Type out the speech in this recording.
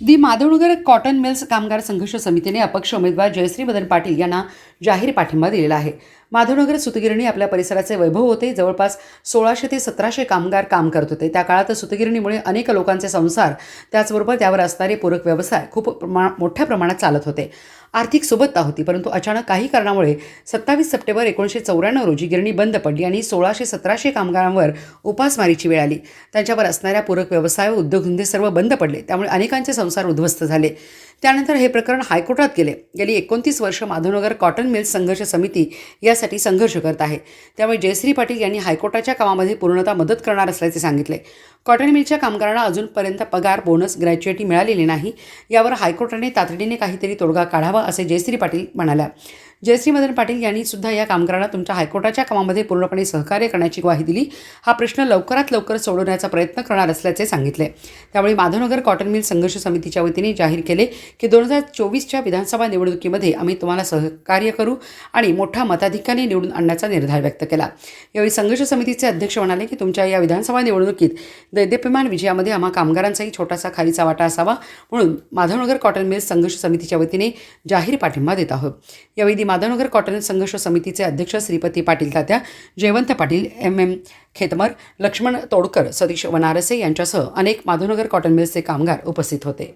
दी Madhavnagar cotton mills कामगार संघर्ष समितीने अपक्ष उमेदवार जयश्री मदन पाटील यांना जाहीर पाठिंबा दिलेला आहे. माधवनगर सुतगिरणी आपल्या परिसराचे वैभव होते. जवळपास सोळाशे ते सतराशे कामगार काम करत होते. त्या काळात सुतगिरणीमुळे अनेक लोकांचे संसार त्याचबरोबर त्यावर असणारे पूरक व्यवसाय खूप प्रमा मोठ्या प्रमाणात चालत होते. आर्थिक सुबत्ता होती परंतु अचानक काही कारणामुळे सत्तावीस सप्टेंबर एकोणीसशे चौऱ्याण्णव रोजी गिरणी बंद पडली आणि सोळाशे सतराशे कामगारांवर उपासमारीची वेळ आली. त्यांच्यावर असणाऱ्या पूरक व्यवसाय व उद्योगधंदे सर्व बंद पडले. त्यामुळे अनेकांचे संसार उद्ध्वस्त झाले. त्यानंतर हे प्रकरण हायकोर्टात गेले. गेली एकोणतीस वर्ष माधवनगर कॉटन मिल्स संघर्ष समिती यासाठी संघर्ष करत आहे. त्यामुळे जयश्री पाटील यांनी हायकोर्टाच्या कामामध्ये पूर्णतः मदत करणार असल्याचे सांगितले. कॉटन मिलच्या कामगारांना अजूनपर्यंत पगार बोनस ग्रॅच्युएटी मिळालेली नाही. यावर हायकोर्टाने तातडीने काहीतरी तोडगा काढावा असे जयश्री पाटील म्हणाल्या. जयश्री मदन पाटील यांनी सुद्धा या कामगारांना तुमच्या हायकोर्टाच्या कामामध्ये पूर्णपणे सहकार्य करण्याची ग्वाही दिली. हा प्रश्न लवकरात लवकर सोडवण्याचा प्रयत्न करणार असल्याचे सांगितले. त्यावेळी माधवनगर कॉटन मिल संघर्ष समितीच्या वतीने जाहीर केले की दोन हजार चोवीसच्या विधानसभा निवडणुकीमध्ये आम्ही तुम्हाला सहकार्य करू आणि मोठा मताधिकारी निवडून आणण्याचा निर्धार व्यक्त केला. यावेळी संघर्ष समितीचे अध्यक्ष म्हणाले की तुमच्या या विधानसभा निवडणुकीत दैदेप्यमान विजयामध्ये आम्हा कामगारांचाही छोटासा खालीचा वाटा असावा म्हणून माधवनगर कॉटन मिल संघर्ष समितीच्या वतीने जाहीर पाठिंबा देत आहोत. यावेळी माधवनगर कॉटन संघर्ष समितीचे अध्यक्ष श्रीपती पाटील तात्या जयवंत पाटील एम एम खेतमर लक्ष्मण तोडकर सतीश वनारसे यांच्यासह अनेक माधवनगर कॉटन मिल्सचे कामगार उपस्थित होते.